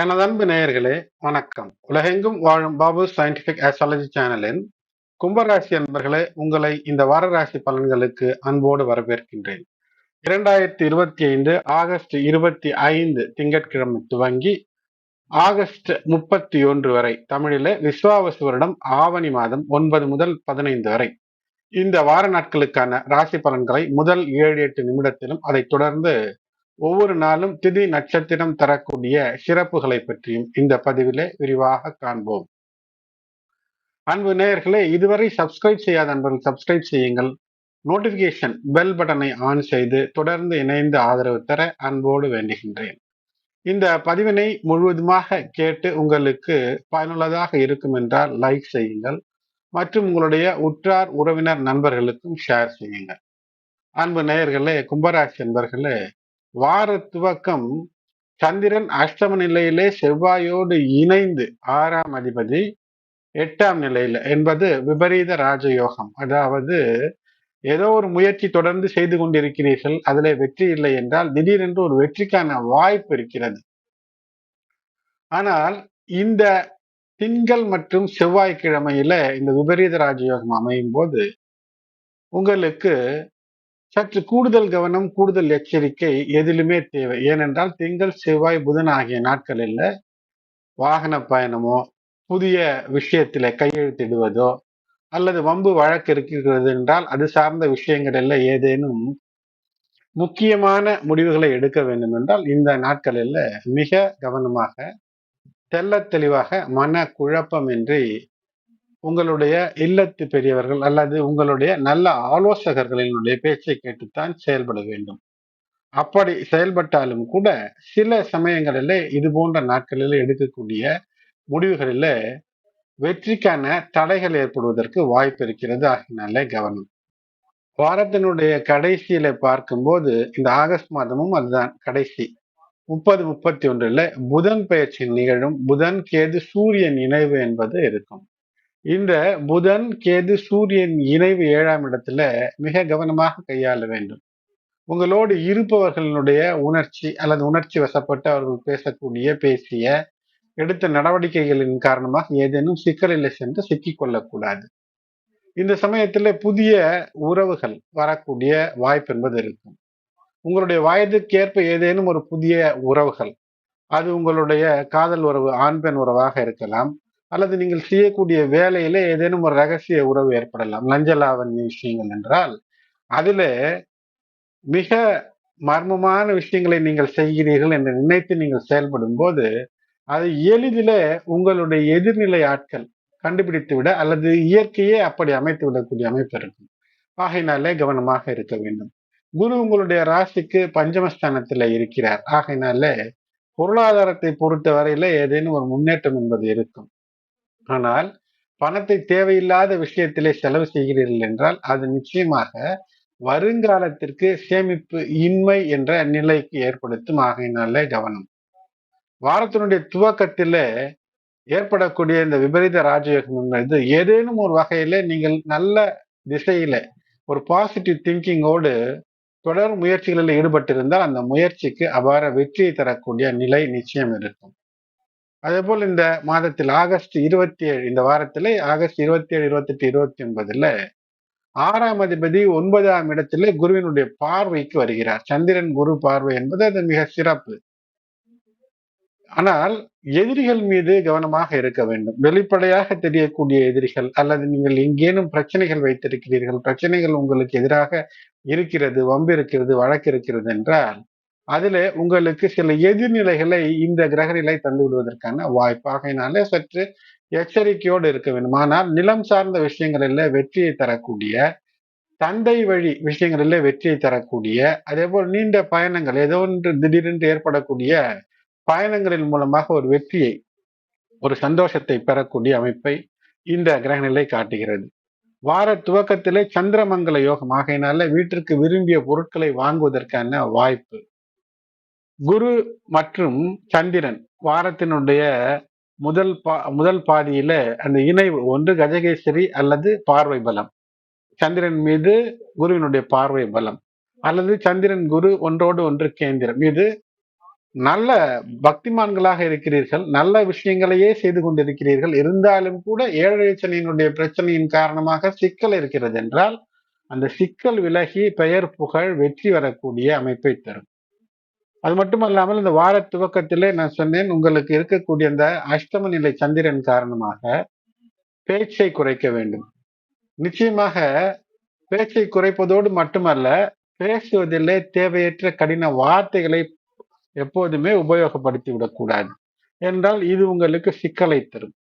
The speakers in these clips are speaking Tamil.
எனது அன்பு நேயர்களே வணக்கம். உலகெங்கும் வாழும் பாபு சயின்டிபிக் ஆஸ்ட்ராலஜி சேனலின் கும்பராசி அன்பர்களே உங்களை இந்த வார ராசி பலன்களுக்கு அன்போடு வரவேற்கின்றேன். இரண்டாயிரத்தி இருபத்தி ஐந்து ஆகஸ்ட் இருபத்தி ஐந்து திங்கட்கிழமை துவங்கி ஆகஸ்ட் முப்பத்தி ஒன்று வரை தமிழிலே விஸ்வாவசு வருடம் ஆவணி மாதம் ஒன்பது முதல் பதினைந்து வரை. இந்த வார நாட்களுக்கான ராசி பலன்களை முதல் ஏழு எட்டு நிமிடத்திலும் அதைத் தொடர்ந்து ஒவ்வொரு நாளும் திதி நட்சத்திரம் தரக்கூடிய சிறப்புகளை பற்றியும் இந்த பதிவிலே விரிவாக காண்போம். அன்பு நேயர்களே இதுவரை சப்ஸ்கிரைப் செய்யாத அன்பர்கள் சப்ஸ்கிரைப் செய்யுங்கள். நோட்டிபிகேஷன் பெல் பட்டனை ஆன் செய்து தொடர்ந்து இணைந்து ஆதரவு தர அன்போடு வேண்டுகின்றேன். இந்த பதிவினை முழுவதுமாக கேட்டு உங்களுக்கு பயனுள்ளதாக இருக்கும் என்றால் லைக் செய்யுங்கள். மற்றும் உங்களுடைய உற்றார் உறவினர் நண்பர்களுக்கும் ஷேர் செய்யுங்கள். அன்பு நேயர்களே கும்பராசி என்பர்களே வார துவக்கம் சந்திரன் அஷ்டம நிலையிலே செவ்வாயோடு இணைந்து ஆறாம் அதிபதி எட்டாம் நிலையில என்பது விபரீத ராஜயோகம். அதாவது ஏதோ ஒரு முயற்சி தொடர்ந்து செய்து கொண்டிருக்கிறீர்கள் அதில் வெற்றி இல்லை என்றால் திடீரென்று ஒரு வெற்றிக்கான வாய்ப்பு இருக்கிறது. ஆனால் இந்த திங்கள் மற்றும் செவ்வாய்க்கிழமையில இந்த விபரீத ராஜயோகம் அமையும் போது உங்களுக்கு சற்று கூடுதல் கவனம் கூடுதல் எச்சரிக்கை எதிலுமே தேவை. ஏனென்றால் திங்கள் செவ்வாய் புதன் ஆகிய நாட்களில் வாகன பயணமோ புதிய விஷயத்தில் கையெழுத்திடுவதோ அல்லது வம்பு வழக்கு இருக்கிறது என்றால் அது சார்ந்த விஷயங்களில் ஏதேனும் முக்கியமான முடிவுகளை எடுக்க வேண்டும் என்றால் இந்த நாட்களில் மிக கவனமாக தெல்ல தெளிவாக மன குழப்பமின்றி உங்களுடைய இல்லத்து பெரியவர்கள் அல்லது உங்களுடைய நல்ல ஆலோசகர்களினுடைய பேச்சை கேட்டுத்தான் செயல்பட வேண்டும். அப்படி செயல்பட்டாலும் கூட சில சமயங்களில் இது போன்ற நாட்களில் எடுக்கக்கூடிய முடிவுகளில் வெற்றிக்கான தடைகள் ஏற்படுவதற்கு வாய்ப்பு இருக்கிறது ஆகினாலே கவனம். வாரத்தினுடைய கடைசியில பார்க்கும்போது இந்த ஆகஸ்ட் மாதமும் அதுதான் கடைசி. முப்பது முப்பத்தி ஒன்றுல புதன் பயிற்சி நிகழும். புதன் கேது சூரியன் இணைவு என்பது இருக்கும். இந்த புதன் கேது சூரியன் இணைவு ஏழாம் இடத்துல மிக கவனமாக கையாள வேண்டும். உங்களோடு இருப்பவர்களுடைய உணர்ச்சி அல்லது உணர்ச்சி வசப்பட்டு அவர்கள் பேசக்கூடிய பேசிய எடுத்த நடவடிக்கைகளின் காரணமாக ஏதேனும் சிக்கலில் சென்று சிக்கிக் கொள்ளக்கூடாது. இந்த சமயத்துல புதிய உறவுகள் வரக்கூடிய வாய்ப்பு என்பது இருக்கும். உங்களுடைய வயதுக்கேற்ப ஏதேனும் ஒரு புதிய உறவுகள் அது உங்களுடைய காதல் உறவு ஆண் பெண் உறவாக இருக்கலாம். அல்லது நீங்கள் செய்யக்கூடிய வேலையில ஏதேனும் ஒரு ரகசிய உறவு ஏற்படலாம் லஞ்சலாவண்ய விஷயங்கள் என்றால் அதுல மிக மர்மமான விஷயங்களை நீங்கள் செய்கிறீர்கள் என்று நினைத்து நீங்கள் செயல்படும் போது அது எளிதில உங்களுடைய எதிர்நிலை ஆட்கள் கண்டுபிடித்து விட அல்லது இயற்கையே அப்படி அமைத்து விடக்கூடிய அமைப்பு இருக்கும். ஆகையினாலே கவனமாக இருக்க வேண்டும். குரு உங்களுடைய ராசிக்கு பஞ்சமஸ்தானத்துல இருக்கிறார். ஆகையினாலே பொருளாதாரத்தை பொறுத்த வரையில ஏதேனும் ஒரு முன்னேற்றம் என்பது இருக்கும். ஆனால் பணத்தை தேவையில்லாத விஷயத்திலே செலவு செய்கிறீர்கள் என்றால் அது நிச்சயமாக வருங்காலத்திற்கு சேமிப்பு இன்மை என்ற நிலைக்கு ஏற்படுத்தும் ஆகையினாலே கவனம். வாரத்தினுடைய துவக்கத்தில ஏற்படக்கூடிய இந்த விபரீத ராஜயோகம் என்பது ஏதேனும் ஒரு வகையில நீங்கள் நல்ல திசையில ஒரு பாசிட்டிவ் திங்கிங்கோடு தொடர் முயற்சிகளில் ஈடுபட்டிருந்தால் அந்த முயற்சிக்கு அபார வெற்றியை தரக்கூடிய நிலை நிச்சயம் இருக்கும். அதே போல் இந்த மாதத்தில் ஆகஸ்ட் இருபத்தி ஏழு இந்த வாரத்திலே ஆகஸ்ட் இருபத்தி ஏழு இருபத்தெட்டு இருபத்தி ஒன்பதுல ஆறாம் அதிபதி ஒன்பதாம் இடத்துல குருவினுடைய பார்வைக்கு வருகிறார். சந்திரன் குரு பார்வை என்பது அது மிக சிறப்பு. ஆனால் எதிரிகள் மீது கவனமாக இருக்க வேண்டும். வெளிப்படையாக தெரியக்கூடிய எதிரிகள் அல்லது நீங்கள் எங்கேனும் பிரச்சனைகள் வைத்திருக்கிறீர்கள் பிரச்சனைகள் உங்களுக்கு எதிராக இருக்கிறது வம்பு இருக்கிறது வழக்கு இருக்கிறது என்றால் அதுல உங்களுக்கு சில எதிர்நிலைகளை இந்த கிரகநிலை தந்து விடுவதற்கான வாய்ப்பாகையினாலே சற்று எச்சரிக்கையோடு இருக்க வேண்டும். ஆனால் நிலம் சார்ந்த விஷயங்களில் வெற்றியை தரக்கூடிய தந்தை வழி விஷயங்களில் வெற்றியை தரக்கூடிய அதே போல் நீண்ட பயணங்கள் ஏதோ ஒன்று திடீரென்று ஏற்படக்கூடிய பயணங்களின் மூலமாக ஒரு வெற்றியை ஒரு சந்தோஷத்தை பெறக்கூடிய அமைப்பை இந்த கிரகநிலை காட்டுகிறது. வார துவக்கத்திலே சந்திரமங்கல யோகம். ஆகையினால வீட்டிற்கு விரும்பிய பொருட்களை வாங்குவதற்கான வாய்ப்பு. குரு மற்றும் சந்திரன் வாரத்தினுடைய முதல் பா முதல் பாதியில அந்த இணைவு ஒன்று கஜகேசரி அல்லது பார்வை பலம். சந்திரன் மீது குருவினுடைய பார்வை பலம். அல்லது சந்திரன் குரு ஒன்றோடு ஒன்று கேந்திரம். இது நல்ல பக்திமான்களாக இருக்கிறீர்கள் நல்ல விஷயங்களையே செய்து கொண்டிருக்கிறீர்கள். இருந்தாலும் கூட ஏழரை சனியினுடைய பிரச்சனையின் காரணமாக சிக்கல் இருக்கிறது என்றால் அந்த சிக்கல் விலகி பெயர் புகழ் வெற்றி வரக்கூடிய அமைப்பை தரும். அது மட்டும் அல்லாமல் இந்த வார துவக்கத்திலே நான் சொன்னேன் உங்களுக்கு இருக்கக்கூடிய அந்த அஷ்டம நிலை சந்திரன் காரணமாக பேச்சை குறைக்க வேண்டும். நிச்சயமாக பேச்சை குறைப்பதோடு மட்டுமல்ல பேசுவதிலே தேவையற்ற கடின வார்த்தைகளை எப்போதுமே உபயோகப்படுத்தி விடக்கூடாது. என்றால் இது உங்களுக்கு சிக்கலை தரும்.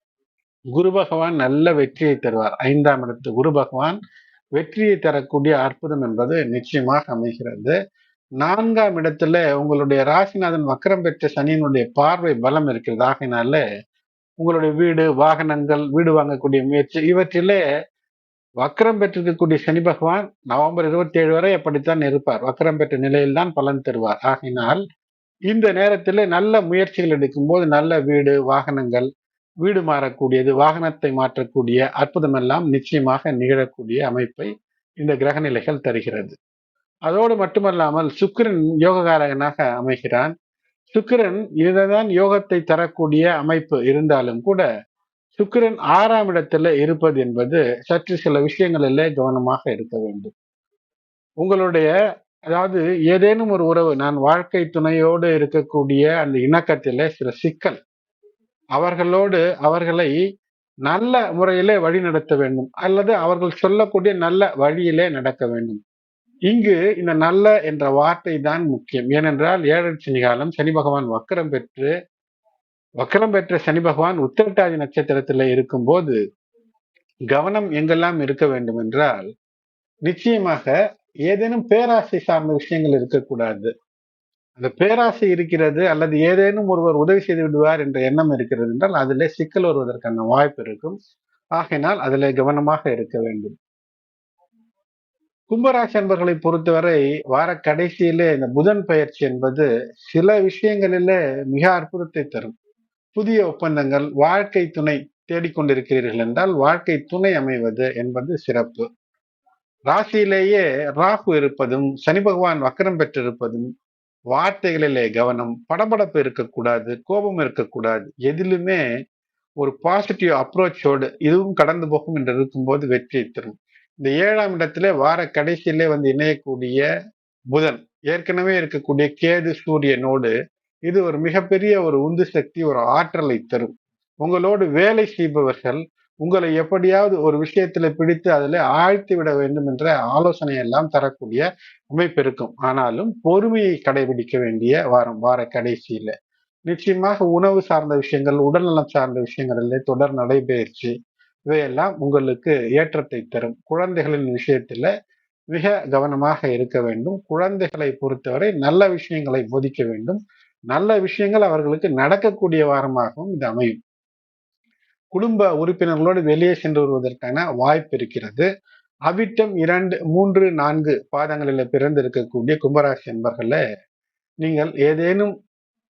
குரு பகவான் நல்ல வெற்றியை தருவார். ஐந்தாம் இடத்து குரு பகவான் வெற்றியை தரக்கூடிய அற்புதம் என்பது நிச்சயமாக அமைகிறது. நான்காம் இடத்துல உங்களுடைய ராசிநாதன் வக்கரம் பெற்ற சனியினுடைய பார்வை பலம் இருக்கிறது. ஆகினால உங்களுடைய வீடு வாகனங்கள் வீடு வாங்கக்கூடிய முயற்சி இவற்றிலே வக்கரம் பெற்றிருக்கக்கூடிய சனி பகவான் நவம்பர் இருபத்தி ஏழு வரை அப்படித்தான் இருப்பார். வக்கரம் பெற்ற நிலையில்தான் பலன் தருவார். ஆகினால் இந்த நேரத்தில் நல்ல முயற்சிகள் எடுக்கும்போது நல்ல வீடு வாகனங்கள் வீடு மாறக்கூடியது வாகனத்தை மாற்றக்கூடிய அற்புதமெல்லாம் நிச்சயமாக நிகழக்கூடிய அமைப்பை இந்த கிரகநிலைகள் தருகிறது. அதோடு மட்டுமல்லாமல் சுக்கிரன் யோககாரகனாக அமைகிறான். சுக்கிரன் இதுதான் யோகத்தை தரக்கூடிய அமைப்பு இருந்தாலும் கூட சுக்கிரன் ஆறாம் இடத்துல இருப்பது என்பது சற்று சில விஷயங்களிலே கவனமாக இருக்க வேண்டும். உங்களுடைய அதாவது ஏதேனும் ஒரு உறவு நான் வாழ்க்கை துணையோடு இருக்கக்கூடிய அந்த இணக்கத்தில் சில சிக்கல். அவர்களோடு அவர்களை நல்ல முறையிலே வழி நடத்த வேண்டும். அல்லது அவர்கள் சொல்லக்கூடிய நல்ல வழியிலே நடக்க வேண்டும். இங்கு இந்த நல்ல என்ற வார்த்தை தான் முக்கியம். ஏனென்றால் ஏழரை சனி காலம் சனி பகவான் வக்கரம் பெற்று வக்கரம் பெற்ற சனி பகவான் உத்திரட்டாதி நட்சத்திரத்தில் இருக்கும்போது கவனம் எங்கெல்லாம் இருக்க வேண்டும் என்றால் நிச்சயமாக ஏதேனும் பேராசை சார்ந்த விஷயங்கள் இருக்கக்கூடாது. அந்த பேராசை இருக்கிறது அல்லது ஏதேனும் ஒருவர் உதவி செய்து விடுவார் என்ற எண்ணம் இருக்கிறது என்றால் அதிலே சிக்கல் வருவதற்கான வாய்ப்பு இருக்கும். ஆகையினால் அதில் கவனமாக இருக்க வேண்டும். கும்பராசி அன்பர்களை பொறுத்தவரை வார கடைசியிலே இந்த புதன் பயிற்சி என்பது சில விஷயங்களிலே மிக அற்புதத்தை தரும். புதிய ஒப்பந்தங்கள் வாழ்க்கை துணை தேடிக்கொண்டிருக்கிறீர்கள் என்றால் வாழ்க்கை துணை அமைவது என்பது சிறப்பு. ராசியிலேயே ராகு இருப்பதும் சனி பகவான் வக்கரம் பெற்றிருப்பதும் வார்த்தைகளிலே கவனம் படபடப்பு இருக்கக்கூடாது கோபம் இருக்கக்கூடாது எதிலுமே ஒரு பாசிட்டிவ் அப்ரோச்சோடு இதுவும் கடந்து போகும் என்று இருக்கும்போது வெற்றியை தரும். இந்த ஏழாம் இடத்துல வார கடைசியிலே வந்து இணையக்கூடிய புதன் ஏற்கனவே இருக்கக்கூடிய கேது சூரியனோடு இது ஒரு மிகப்பெரிய ஒரு உந்து சக்தி ஒரு ஆற்றலை தரும். உங்களோடு வேலை செய்பவர்கள் உங்களை எப்படியாவது ஒரு விஷயத்துல பிடித்து அதில் ஆழ்த்தி விட வேண்டும் என்ற ஆலோசனை எல்லாம் தரக்கூடிய அமைப்பு இருக்கும். ஆனாலும் பொறுமையை கடைபிடிக்க வேண்டிய வாரம் வார கடைசியில. நிச்சயமாக உணவு சார்ந்த விஷயங்கள் உடல்நலம் சார்ந்த விஷயங்களில் தொடர் நடைபயிற்சி இவையெல்லாம் உங்களுக்கு ஏற்றத்தை தரும். குழந்தைகளின் விஷயத்துல மிக கவனமாக இருக்க வேண்டும். குழந்தைகளை பொறுத்தவரை நல்ல விஷயங்களை போதிக்க வேண்டும். நல்ல விஷயங்கள் அவர்களுக்கு நடக்கக்கூடிய வாரமாகவும் இது அமையும். குடும்ப உறுப்பினர்களோடு வெளியே சென்று வருவதற்கான வாய்ப்பு இருக்கிறது. அவிட்டம் இரண்டு மூன்று நான்கு பாதங்களில் பிறந்திருக்கக்கூடிய கும்பராசி என்பர்கள நீங்கள் ஏதேனும்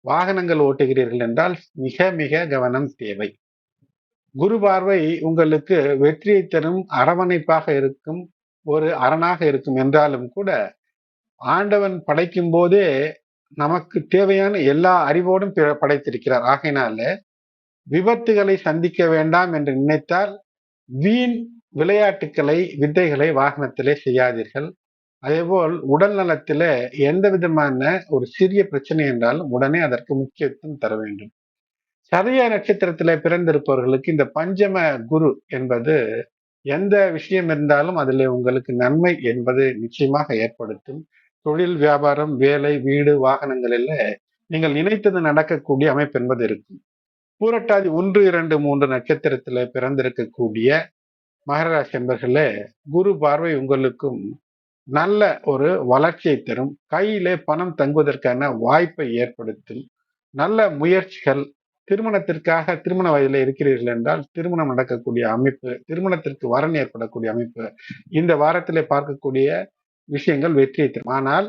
வாகனங்கள் ஓட்டுகிறீர்கள் என்றால் மிக மிக கவனம் தேவை. குரு பார்வை உங்களுக்கு வெற்றியை தரும் அரவணைப்பாக இருக்கும் ஒரு அரணாக இருக்கும் என்றாலும் கூட ஆண்டவன் படைக்கும் போதே நமக்கு தேவையான எல்லா அறிவோடும் படைத்திருக்கிறார். ஆகையினால விபத்துகளை சந்திக்க வேண்டாம் என்று நினைத்தால் வீண் விளையாட்டுக்களை வித்தைகளை வாகனத்திலே செய்யாதீர்கள். அதேபோல் உடல் நலத்தில எந்த விதமான ஒரு சிறிய பிரச்சனை என்றாலும் உடனே அதற்கு முக்கியத்துவம் தர வேண்டும். சதய நட்சத்திரத்துல பிறந்திருப்பவர்களுக்கு இந்த பஞ்சம குரு என்பது எந்த விஷயம் இருந்தாலும் அதில் உங்களுக்கு நன்மை என்பது நிச்சயமாக ஏற்படுத்தும். தொழில் வியாபாரம் வேலை வீடு வாகனங்களில் நீங்கள் நினைத்தது நடக்கக்கூடிய அமைப்பு என்பது இருக்கும். பூரட்டாதி ஒன்று இரண்டு மூன்று நட்சத்திரத்துல பிறந்திருக்கக்கூடிய மகராசி என்பர்களே குரு பார்வை உங்களுக்கும் நல்ல ஒரு வளர்ச்சியை தரும். கையிலே பணம் தங்குவதற்கான வாய்ப்பை ஏற்படுத்தும். நல்ல முயற்சிகள் திருமணத்திற்காக திருமண வயதில் இருக்கிறீர்கள் என்றால் திருமணம் நடக்கக்கூடிய அமைப்பு திருமணத்திற்கு வரன் ஏற்படக்கூடிய அமைப்பு இந்த வாரத்திலே பார்க்கக்கூடிய விஷயங்கள் வெற்றியை தரும். ஆனால்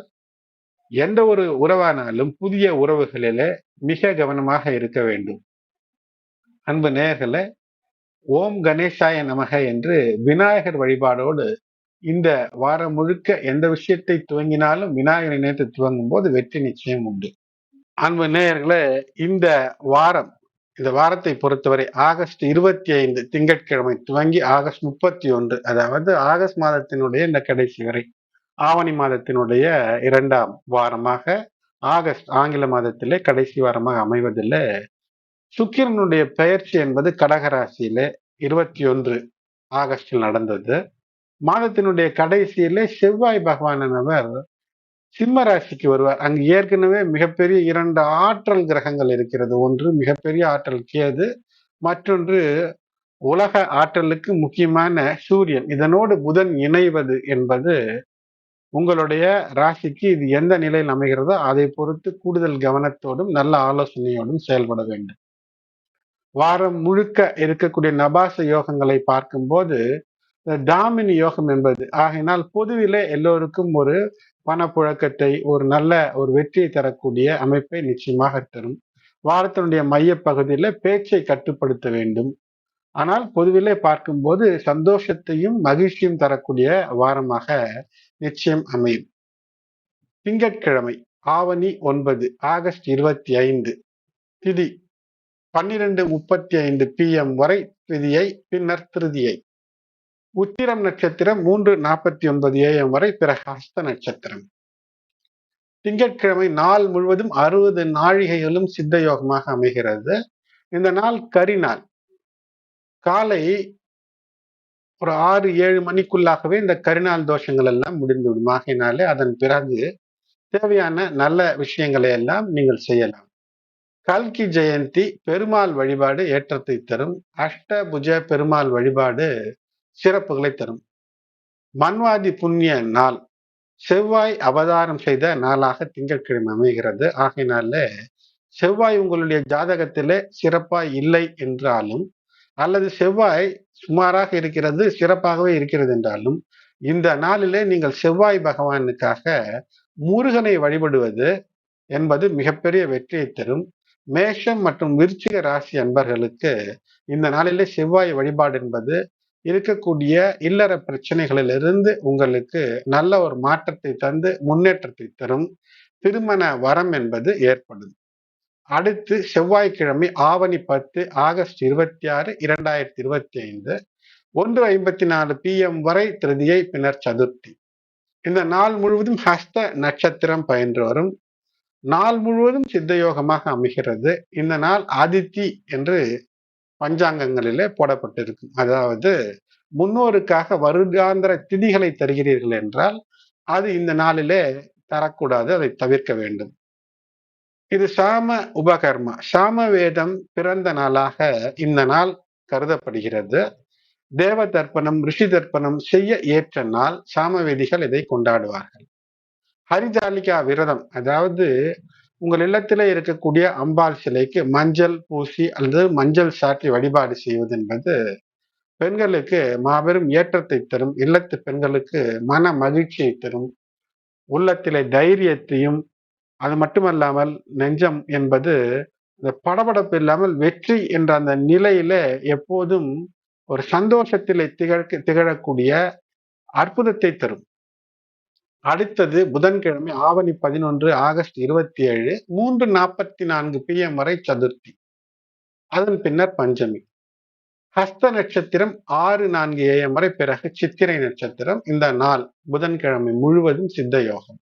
எந்த ஒரு உறவானாலும் புதிய உறவுகளில மிக கவனமாக இருக்க வேண்டும். அன்பு நேயர்களே ஓம் கணேசாய நமக என்று விநாயகர் வழிபாடோடு இந்த வாரம் முழுக்க எந்த விஷயத்தை துவங்கினாலும் விநாயகர் நினைத்து துவங்கும் போது வெற்றி நிச்சயம் உண்டு. அன்பு நேயர்களே இந்த வாரம் இந்த வாரத்தை பொறுத்தவரை ஆகஸ்ட் இருபத்தி ஐந்து திங்கட்கிழமை துவங்கி ஆகஸ்ட் முப்பத்தி ஒன்று அதாவது ஆகஸ்ட் மாதத்தினுடைய இந்த கடைசி வரை ஆவணி மாதத்தினுடைய இரண்டாம் வாரமாக ஆகஸ்ட் ஆங்கில மாதத்திலே கடைசி வாரமாக அமைவதில்லை சுக்கிரனுடைய பெயர்ச்சி என்பது கடகராசியிலே இருபத்தி ஒன்று ஆகஸ்டில் நடந்தது. மாதத்தினுடைய கடைசியிலே செவ்வாய் பகவானவர் சிம்ம ராசிக்கு வருவார். அங்கு ஏற்கனவே மிகப்பெரிய இரண்டு ஆற்றல் கிரகங்கள் இருக்கிறது. ஒன்று மிகப்பெரிய ஆற்றல் கேது மற்றொன்று உலக ஆற்றலுக்கு முக்கியமான சூரியன். இதனோடு புதன் இணைவது என்பது உங்களுடைய ராசிக்கு இது எந்த நிலையில் அமைகிறதோ அதை பொறுத்து கூடுதல் கவனத்தோடும் நல்ல ஆலோசனையோடும் செயல்பட வேண்டும். வாரம் முழுக்க இருக்கக்கூடிய நபாச யோகங்களை பார்க்கும்போது தாமினி யோகம் என்பது ஆகையினால் பொதுவிலே எல்லோருக்கும் ஒரு பணப்புழக்கத்தை ஒரு நல்ல ஒரு வெற்றியை தரக்கூடிய அமைப்பை நிச்சயமாக தரும். வாரத்தினுடைய மைய பகுதியில பேச்சை கட்டுப்படுத்த வேண்டும். ஆனால் பொதுவிலே பார்க்கும்போது சந்தோஷத்தையும் மகிழ்ச்சியும் தரக்கூடிய வாரமாக நிச்சயம் அமையும். திங்கட்கிழமை ஆவணி ஒன்பது ஆகஸ்ட் இருபத்தி ஐந்து திதி பன்னிரண்டு முப்பத்தி ஐந்து பி எம் வரை திதியை பின்னர் திருதியை. உத்திரம் நட்சத்திரம் மூன்று நாற்பத்தி ஒன்பது ஏஎம் வரை பிறகு ஹஸ்த நட்சத்திரம். திங்கட்கிழமை நாள் முழுவதும் அறுபது நாழிகைகளும் சித்த யோகமாக அமைகிறது. இந்த நாள் கரிநாள் காலை ஒரு ஆறு ஏழு மணிக்குள்ளாகவே இந்த கரிநாள் தோஷங்கள் எல்லாம் முடிந்துவிடும் ஆகையினாலே அதன் பிறகு தேவையான நல்ல விஷயங்களை எல்லாம் நீங்கள் செய்யலாம். கல்கி ஜெயந்தி பெருமாள் வழிபாடு ஏற்றத்தை தரும். அஷ்டபுஜ பெருமாள் வழிபாடு சிறப்புகளை தரும். மன்வாதி புண்ணிய நாள் செவ்வாய் அவதாரம் செய்த நாளாக திங்கட்கிழமை அமைகிறது. ஆகையினால செவ்வாய் உங்களுடைய ஜாதகத்திலே சிறப்பாய் இல்லை என்றாலும் அல்லது செவ்வாய் சுமாராக இருக்கிறது சிறப்பாகவே இருக்கிறது என்றாலும் இந்த நாளிலே நீங்கள் செவ்வாய் பகவானுக்காக முருகனை வழிபடுவது என்பது மிகப்பெரிய வெற்றியை தரும். மேஷம் மற்றும் விருச்சிக ராசி அன்பர்களுக்கு இந்த நாளிலே செவ்வாய் வழிபாடு என்பது இருக்கக்கூடிய இல்லற பிரச்சனைகளிலிருந்து உங்களுக்கு நல்ல ஒரு மாற்றத்தை தந்து முன்னேற்றத்தை தரும் திருமண வரம் என்பது ஏற்படும் அடுத்து செவ்வாய்க்கிழமை ஆவணி பத்து ஆகஸ்ட் இருபத்தி ஆறு இரண்டாயிரத்தி இருபத்தி ஐந்து ஒன்று ஐம்பத்தி நாலு பி எம் வரை திருதியை பின்னர் சதுர்த்தி. இந்த நாள் முழுவதும் ஹஸ்த நட்சத்திரம் பயின்று வரும். நாள் முழுவதும் சித்தயோகமாக அமைகிறது. இந்த நாள் ஆதித்தி என்று பஞ்சாங்கங்களிலே போடப்பட்டிருக்கும் அதாவது முன்னோருக்காக வருடாந்திர திதிகளை தருகிறீர்கள் என்றால் அது இந்த நாளிலே தரக்கூடாது அதை தவிர்க்க வேண்டும். இது சாம உபகர்மா. சாம வேதம் பிறந்த நாளாக இந்த நாள் கருதப்படுகிறது. தேவ தர்ப்பணம் ரிஷி தர்ப்பணம் செய்ய ஏற்ற நாள் சாமவேதிகள் இதை கொண்டாடுவார்கள். ஹரிஜாலிகா விரதம் அதாவது உங்கள் இல்லத்தில் இருக்கக்கூடிய அம்பாள் சிலைக்கு மஞ்சள் பூசி அல்லது மஞ்சள் சாற்றி வழிபாடு செய்வது என்பது பெண்களுக்கு மாபெரும் ஏற்றத்தை தரும் இல்லத்து பெண்களுக்கு மன மகிழ்ச்சியை தரும் உள்ளத்திலே தைரியத்தையும் அது மட்டுமல்லாமல் நெஞ்சம் என்பது இந்த படபடப்பு இல்லாமல் வெற்றி என்ற அந்த நிலையில எப்போதும் ஒரு சந்தோஷத்திலே திகழ் திகழக்கூடிய அற்புதத்தை தரும். அடுத்தது புதன்கிழமை ஆவணி பதினொன்று ஆகஸ்ட் இருபத்தி ஏழு மூன்று நாற்பத்தி நான்கு பி எம் வரை சதுர்த்தி. அதன் பின்னர் பஞ்சமி. ஹஸ்த நட்சத்திரம் ஆறு நான்கு ஏஎம் வரை பிறகு சித்திரை நட்சத்திரம். இந்த நாள் புதன்கிழமை முழுவதும் சித்த யோகம்.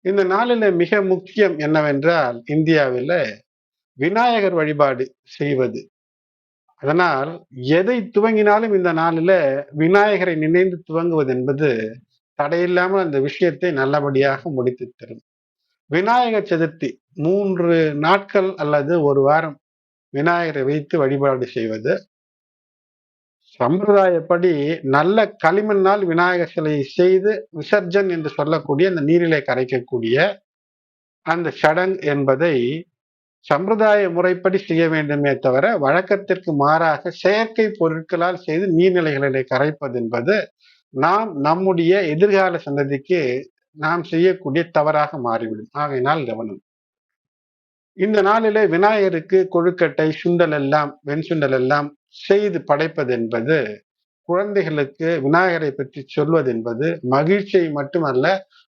இந்த நாளில மிக முக்கியம் என்னவென்றால் இந்தியாவில விநாயகர் வழிபாடு செய்வது. அதனால் எதை துவங்கினாலும் இந்த நாளில விநாயகரை நினைந்து துவங்குவது என்பது தடையில்லாமல் அந்த விஷயத்தை நல்லபடியாக முடித்து தரும். விநாயகர் சதுர்த்தி மூன்று நாட்கள் அல்லது ஒரு வாரம் விநாயகரை வைத்து வழிபாடு செய்வது. சம்பிரதாயப்படி நல்ல களிமண்ணால் விநாயகர் சிலையை செய்து விசர்ஜன் என்று சொல்லக்கூடிய அந்த நீரிலே கரைக்கக்கூடிய அந்த சடங் என்பதை சம்பிரதாய முறைப்படி செய்ய வேண்டுமே தவிர வழக்கத்திற்கு மாறாக செயற்கை பொருட்களால் செய்து நீர்நிலைகளிலே கரைப்பது என்பது நாம் நம்முடைய எதிர்கால சந்ததிக்கு நாம் செய்யக்கூடிய தவறாக மாறிவிடும். ஆகையினால் கவனம். இந்த நாளிலே விநாயகருக்கு கொழுக்கட்டை சுண்டல் எல்லாம் வெண் சுண்டல் எல்லாம் செய்து படைப்பது என்பது குழந்தைகளுக்கு விநாயகரை பற்றி சொல்வது என்பது மகிழ்ச்சியை மட்டுமல்ல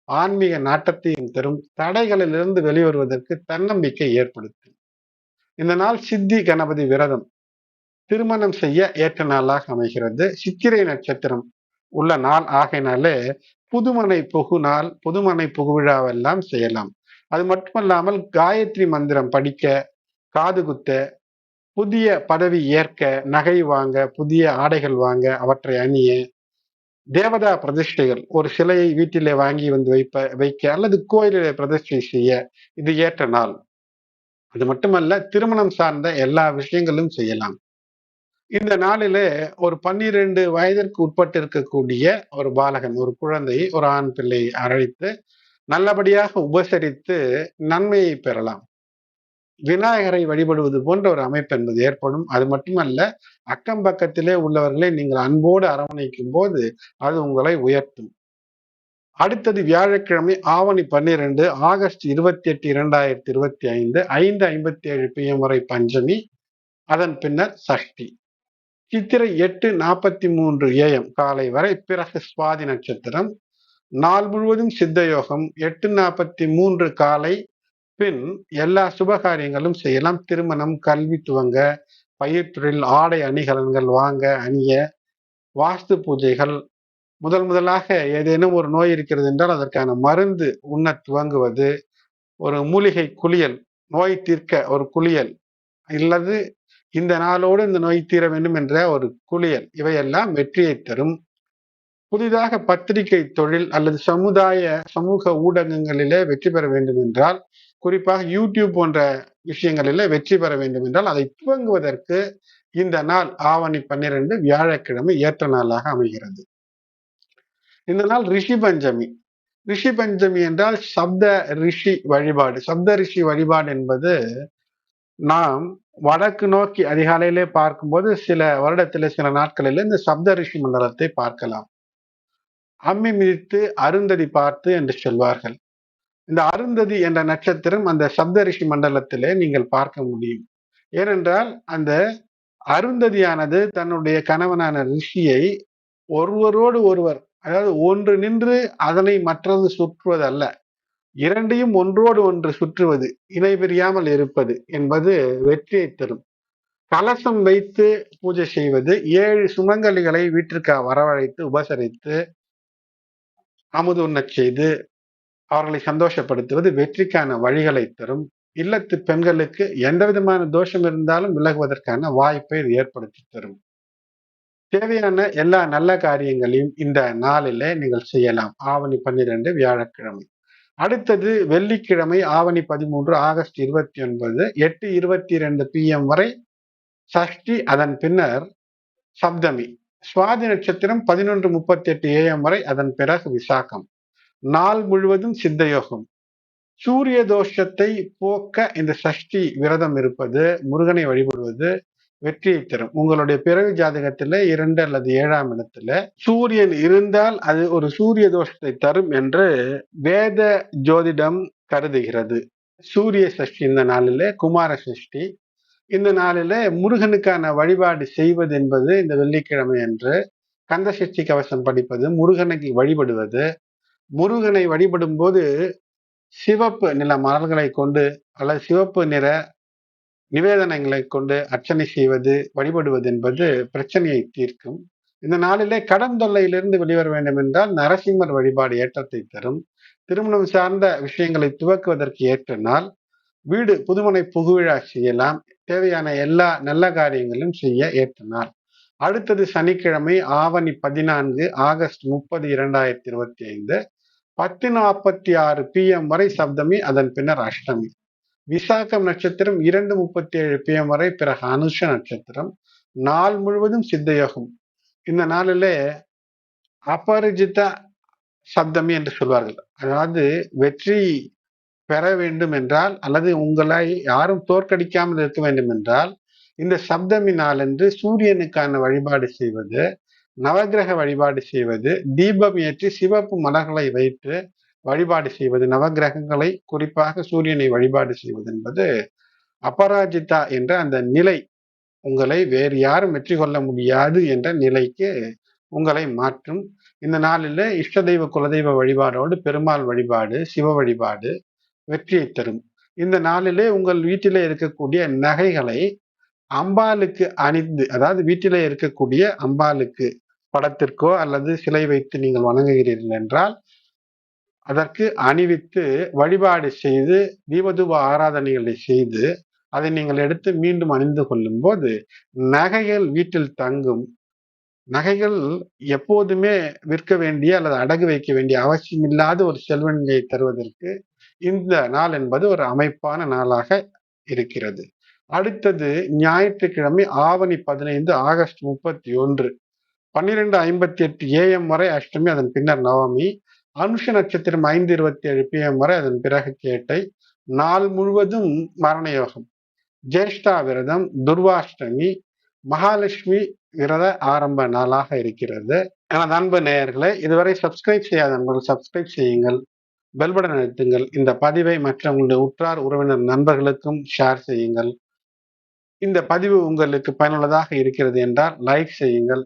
ஆன்மீக நாட்டத்தையும் தரும் தடைகளிலிருந்து வெளிவருவதற்கு தன்னம்பிக்கை ஏற்படுத்தும். இந்த நாள் சித்தி கணபதி விரதம் திருமணம் செய்ய ஏற்ற நாளாக அமைகிறது. சித்திரை நட்சத்திரம் உள்ள நாள் ஆகையினாலே புதுமனை புகு நாள் புதுமனை புகுவிழாவெல்லாம் செய்யலாம். அது மட்டுமல்லாமல் காயத்ரி மந்திரம் படிக்க காது குத்த புதிய பதவி ஏற்க நகை வாங்க புதிய ஆடைகள் வாங்க அவற்றை அணிய தேவதா பிரதிஷ்டைகள். ஒரு சிலையை வீட்டிலே வாங்கி வந்து வைப்ப வைக்க அல்லது கோயிலில் பிரதிஷ்டை செய்ய இது ஏற்ற நாள். அது மட்டுமல்ல திருமணம் சார்ந்த எல்லா விஷயங்களும் செய்யலாம். இந்த நாளிலே ஒரு பன்னிரண்டு வயதிற்கு உட்பட்டு இருக்கக்கூடிய ஒரு பாலகன் ஒரு குழந்தையை ஒரு ஆண் பிள்ளை அழைத்து நல்லபடியாக உபசரித்து நன்மையை பெறலாம். விநாயகரை வழிபடுவது போன்ற ஒரு அமைப்பு என்பது ஏற்படும். அது மட்டுமல்ல அக்கம் பக்கத்திலே உள்ளவர்களை நீங்கள் அன்போடு அரவணைக்கும் போது அது உங்களை உயர்த்தும். அடுத்தது வியாழக்கிழமை ஆவணி பன்னிரண்டு ஆகஸ்ட் இருபத்தி எட்டு இரண்டாயிரத்தி இருபத்தி ஐந்து ஐந்து ஐம்பத்தி ஏழு பிஎம் வரை பஞ்சமி அதன் பின்னர் சஷ்டி. சித்திரை எட்டு நாற்பத்தி மூன்று ஏஎம் காலை வரை பிறகு சுவாதி நட்சத்திரம். நாள் முழுவதும் சித்த யோகம் எட்டு நாற்பத்தி மூன்று காலை பின் எல்லா சுபகாரியங்களும் செய்யலாம். திருமணம் கல்வி துவங்க பயிர் ஆடை அணிகலன்கள் வாங்க அணிய வாஸ்து பூஜைகள் முதல் முதலாக ஏதேனும் ஒரு நோய் இருக்கிறது என்றால் அதற்கான மருந்து உண்ண துவங்குவது ஒரு மூலிகை குளியல் நோய் தீர்க்க ஒரு குளியல் இல்லது இந்த நாளோடு இந்த நோய் தீர வேண்டும் என்ற ஒரு குளியல் இவையெல்லாம் வெற்றியை தரும். புதிதாக பத்திரிகை தொழில் அல்லது சமுதாய சமூக ஊடகங்களிலே வெற்றி பெற வேண்டும் என்றால் குறிப்பாக யூடியூப் போன்ற விஷயங்களில் வெற்றி பெற வேண்டும் என்றால் அதை துவங்குவதற்கு இந்த நாள் ஆவணி பன்னிரண்டு வியாழக்கிழமை ஏற்ற நாளாக அமைகிறது. இந்த நாள் ரிஷி பஞ்சமி. ரிஷி பஞ்சமி என்றால் சப்த ரிஷி வழிபாடு. சப்த ரிஷி வழிபாடு என்பது நாம் வடக்கு நோக்கி அதிகாலையிலே பார்க்கும்போது சில வருடத்தில் சில நாட்களில் இந்த சப்த ரிஷி மண்டலத்தை பார்க்கலாம். அம்மி மிதித்து அருந்ததி பார்த்து என்று சொல்வார்கள். இந்த அருந்ததி என்ற நட்சத்திரம் அந்த சப்த ரிஷி மண்டலத்திலே நீங்கள் பார்க்க முடியும். ஏனென்றால் அந்த அருந்ததியானது தன்னுடைய கணவனான ரிஷியை ஒருவரோடு ஒருவர் அதாவது ஒன்று நின்று அதனை மற்றது சுற்றுவது அல்ல இரண்டையும் ஒன்றோடு ஒன்று சுற்றுவது இணை பிரியாமல் இருப்பது என்பது வெற்றியை தரும். கலசம் வைத்து பூஜை செய்வது ஏழு சுமங்கலிகளை வீட்டிற்கு வரவழைத்து உபசரித்து அமுது உண்ணச் செய்து அவர்களை சந்தோஷப்படுத்துவது வெற்றிக்கான வழிகளை தரும். இல்லத்து பெண்களுக்கு எந்த விதமான தோஷம் இருந்தாலும் விலகுவதற்கான வாய்ப்பை இது ஏற்படுத்தி தரும். தேவையான எல்லா நல்ல காரியங்களையும் இந்த நாளிலே நீங்கள் செய்யலாம். ஆவணி பன்னிரெண்டு வியாழக்கிழமை. அடுத்தது வெள்ளிக்கிழமை ஆவணி பதிமூன்று ஆகஸ்ட் இருபத்தி ஒன்பது எட்டு இருபத்தி ரெண்டு பிஎம் வரை சஷ்டி அதன் பின்னர் சப்தமி. சுவாதி நட்சத்திரம் பதினொன்று முப்பத்தி எட்டு ஏஎம் வரை அதன் பிறகு விசாகம். நாள் முழுவதும் சித்தயோகம். சூரிய தோஷத்தை போக்க இந்த சஷ்டி விரதம் இருப்பது முருகனை வழிபடுவது வெற்றியை தரும். உங்களுடைய பிறகு ஜாதகத்துல இரண்டு அல்லது ஏழாம் இடத்துல சூரியன் இருந்தால் அது ஒரு சூரிய தோஷத்தை தரும் என்று வேத ஜோதிடம் கருதுகிறது. சூரிய சஷ்டி இந்த நாளில குமார சஷ்டி. இந்த நாளில முருகனுக்கான வழிபாடு செய்வது என்பது இந்த வெள்ளிக்கிழமை என்று கந்த சஷ்டி கவசம் படிப்பது முருகனுக்கு வழிபடுவது முருகனை வழிபடும் போது சிவப்பு நில மலர்களை கொண்டு அல்லது சிவப்பு நிற நிவேதனங்களை கொண்டு அர்ச்சனை செய்வது வழிபடுவது என்பது பிரச்சனையை தீர்க்கும். இந்த நாளிலே கடன் தொல்லையிலிருந்து வெளிவர வேண்டும் என்றால் நரசிம்மர் வழிபாடு ஏற்றத்தை தரும். திருமணம் சார்ந்த விஷயங்களை துவக்குவதற்கு ஏற்ற நாள். வீடு புதுமனை புகுவிழா செய்யலாம். தேவையான எல்லா நல்ல காரியங்களும் செய்ய ஏற்ற நாள். அடுத்தது சனிக்கிழமை ஆவணி பதினான்கு ஆகஸ்ட் முப்பது இரண்டாயிரத்தி இருபத்தி ஐந்து பத்து நாற்பத்தி ஆறு பிஎம் வரை சப்தமி அதன் பின்னர் அஷ்டமி. விசாகம் நட்சத்திரம் இரண்டு முப்பத்தி ஏழு பிஎம் வரை பிறகு அனுஷ நட்சத்திரம். நாள் முழுவதும் சித்தயோகம். இந்த நாளிலே அபரிஜித சப்தமி என்று சொல்வார்கள். அதாவது வெற்றி பெற வேண்டும் என்றால் அல்லது உங்களை யாரும் தோற்கடிக்காமல் இருக்க வேண்டும் என்றால் இந்த சப்தமி நாளன்று சூரியனுக்கான வழிபாடு செய்வது நவகிரக வழிபாடு செய்வது தீபம் ஏற்றி சிவப்பு மலர்களை வைத்து வழிபாடு செய்வது நவகிரகங்களை குறிப்பாக சூரியனை வழிபாடு செய்வது என்பது அபராஜிதா என்ற அந்த நிலை. உங்களை வேறு யாரும் வெற்றி கொள்ள முடியாது என்ற நிலைக்கு உங்களை மாற்றும். இந்த நாளில் இஷ்ட தெய்வ குலதெய்வ வழிபாடோடு பெருமாள் வழிபாடு சிவ வழிபாடு வெற்றியை தரும். இந்த நாளிலே உங்கள் வீட்டிலே இருக்கக்கூடிய நகைகளை அம்பாளுக்கு அணிந்து அதாவது வீட்டிலே இருக்கக்கூடிய அம்பாளுக்கு படத்திற்கோ அல்லது சிலை வைத்து நீங்கள் வணங்குகிறீர்கள் என்றால் அதற்கு அணிவித்து வழிபாடு செய்து தீபதூப ஆராதனைகளை செய்து அதை நீங்கள் எடுத்து மீண்டும் அணிந்து கொள்ளும் போது நகைகள் வீட்டில் தங்கும் நகைகள் எப்போதுமே விற்க வேண்டிய அல்லது அடகு வைக்க வேண்டிய அவசியம் இல்லாத ஒரு செல்வநிலையை தருவதற்கு இந்த நாள் என்பது ஒரு அமைப்பான நாளாக இருக்கிறது. அடுத்தது ஞாயிற்றுக்கிழமை ஆவணி பதினைந்து ஆகஸ்ட் முப்பத்தி ஒன்று. பன்னிரெண்டு ஐம்பத்தி எட்டு ஏஎம் வரை அஷ்டமி அதன் பின்னர் நவமி. அனுஷ நட்சத்திரம் ஐந்து இருபத்தி ஏழு பிஎம் வரை அதன் பிறகு கேட்டை. நாள் முழுவதும் மரண யோகம் ஜேஷ்டா விரதம் துர்வாஷ்டமி மகாலட்சுமி விரத ஆரம்ப நாளாக இருக்கிறது. எனது அன்பு நேயர்களை இதுவரை சப்ஸ்கிரைப் செய்யாத நண்பர்கள் சப்ஸ்கிரைப் செய்யுங்கள். பெல்படன் அழுத்துங்கள். இந்த பதிவை மற்றவங்களுடைய உற்றார் உறவினர் நண்பர்களுக்கும் ஷேர் செய்யுங்கள். இந்த பதிவு உங்களுக்கு பயனுள்ளதாக இருக்கிறது என்றால் லைக் செய்யுங்கள்.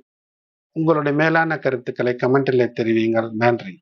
உங்களுடைய மேலான கருத்துக்களை கமெண்டில் தெரிவியுங்கள். நன்றி.